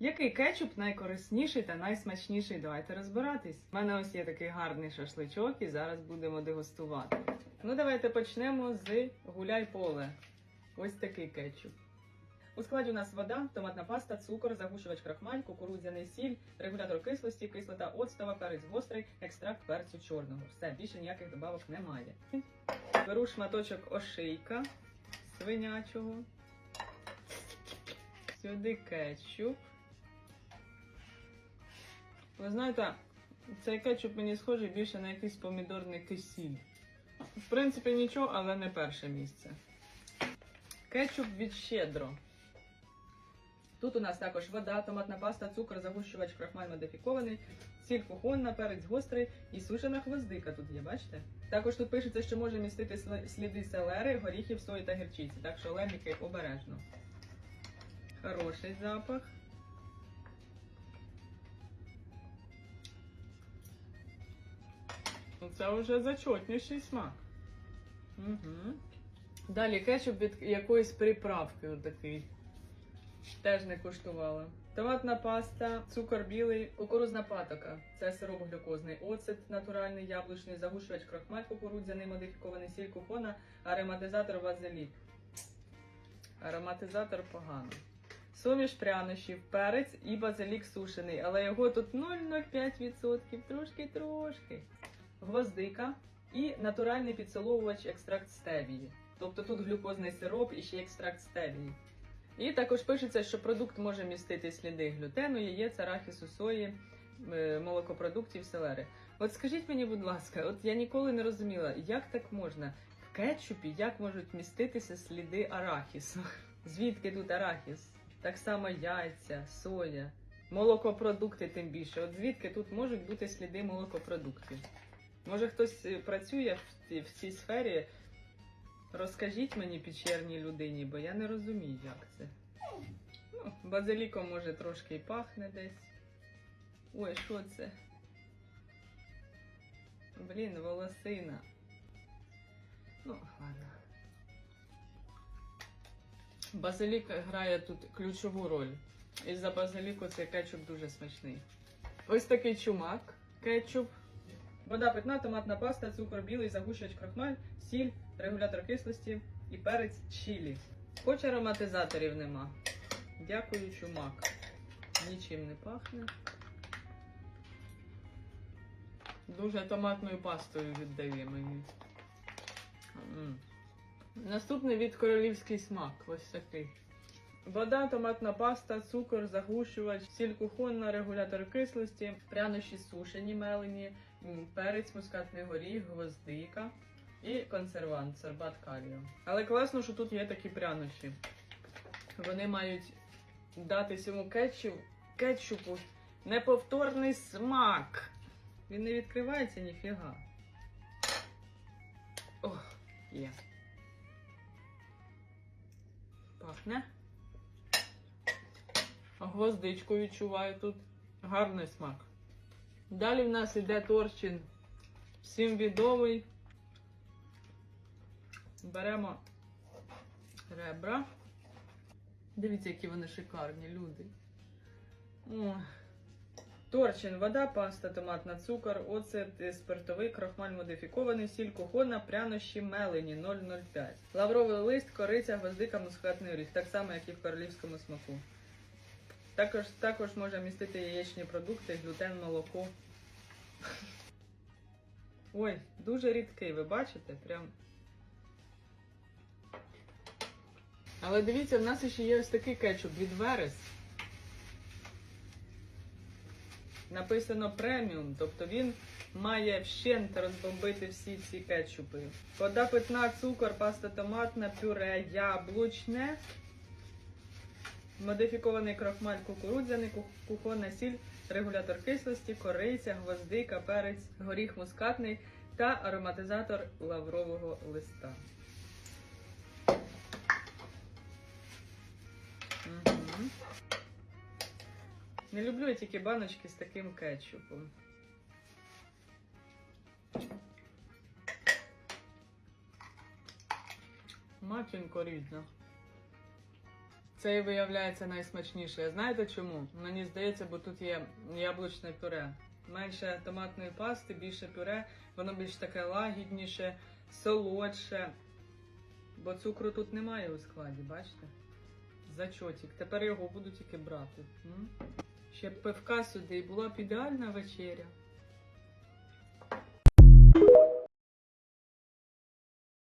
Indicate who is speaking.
Speaker 1: Який кетчуп найкорисніший та найсмачніший? Давайте розбиратись. У мене ось є такий гарний шашличок, і зараз будемо дегустувати. Ну, давайте почнемо з гуляй поле. Ось такий кетчуп. У складі у нас вода, томатна паста, цукор, загущувач крахмаль, кукурудзяний сіль, регулятор кислості, кислота оцтова, перець гострий, екстракт перцю чорного. Все, більше ніяких добавок немає. Беру шматочок ошийка свинячого. Сюди кетчуп. Ви знаєте, цей кетчуп мені схожий більше на якийсь помідорний кисіль. В принципі, нічого, але не перше місце. Кетчуп від щедро. Тут у нас також вода, томатна паста, цукор, загущувач, крахмаль модифікований, сіль кухонна, перець гострий і сушена гвоздика тут є, бачите? Також тут пишеться, що може містити сліди селери, горіхів, сої та гірчиці, так що леміки обережно. Хороший запах. Ну, Це вже зачотніший смак. Угу. Далі кетчуп від якоїсь приправки отакий. Теж не куштувала. Томатна паста, цукор білий, кукурузна патока. Це сироп глюкозний, оцет натуральний, яблучний, загущувач крахмаль кукурудзяний, модифікований сіль кухона, ароматизатор вазелік. Ароматизатор погано. Суміш прянощів, перець і базилік сушений, але його тут 0,05%, трошки-трошки. Гвоздика і натуральний підсоловувач екстракт стевії. Тобто тут глюкозний сироп і ще екстракт стевії. І також пишеться, що продукт може містити сліди глютену, яєць, арахісу, сої, е, молокопродуктів, селери. От скажіть мені, будь ласка, от я ніколи не розуміла, як так можна в кетчупі, як можуть міститися сліди арахісу? Звідки тут арахіс? Так само яйця, соя, молокопродукти тим більше. От звідки тут можуть бути сліди молокопродуктів? Може хтось е, працює в в цій сфері? Розкажіть мені печерній людині, бо я не розумію, як це. Ну, базиліком може трошки і пахне десь. Ой, що це? Блін, волосина. Ну, ладно. Базилік грає тут ключову роль. Із-за базиліку цей кетчуп дуже смачний. Ось такий чумак кетчуп. Вода питна, томатна паста, цукор білий, загущувач крахмаль, сіль, регулятор кислості і перець чилі. Хоч ароматизаторів нема. Дякую, чумак. Нічим не пахне. Дуже томатною пастою віддає мені. Наступний від королівський смак. Ось такий. Вода, томатна паста, цукор, загущувач, сіль кухонна, регулятор кислості, прянощі сушені, мелені, перець, мускатний горіх, гвоздика і консервант, сорбат калію. Але класно, що тут є такі прянощі. Вони мають дати цьому кетчуп, кетчупу неповторний смак. Він не відкривається ніфіга. Ох, є. Пахне. Гвоздичку відчуваю тут. Гарний смак. Далі в нас іде торчин. Всім відомий. Беремо ребра. Дивіться, які вони шикарні, люди. О. Торчин, вода, паста, томатна, цукор, оцет, е, спиртовий, крохмаль модифікований, сіль кухонна, прянощі мелені 0,05. Лавровий лист, кориця, гвоздика, мускатний оріх, так само, як і в королівському смаку. Також, також може містити яєчні продукти, глютен, молоко. Ой, дуже рідкий, ви бачите? Прям. Але дивіться, в нас ще є ось такий кетчуп від Верес. Написано преміум, тобто він має вщент розбомбити всі ці кетчупи. Вода питна, цукор, паста томатна, пюре, яблучне, модифікований крохмаль кукурудзяний, ку- кухонна сіль, регулятор кислості, кориця, гвоздика, перець, горіх мускатний та ароматизатор лаврового листа. Мгм. Не люблю я тільки баночки з таким кетчупом. Матінко рідна. Цей виявляється найсмачніший. А знаєте чому? Мені здається, бо тут є яблучне пюре. Менше томатної пасти, більше пюре, воно більш таке лагідніше, солодше. Бо цукру тут немає у складі, бачите? Зачотик. Тепер його буду тільки брати. М? Ще б пивка сюди і була б ідеальна вечеря.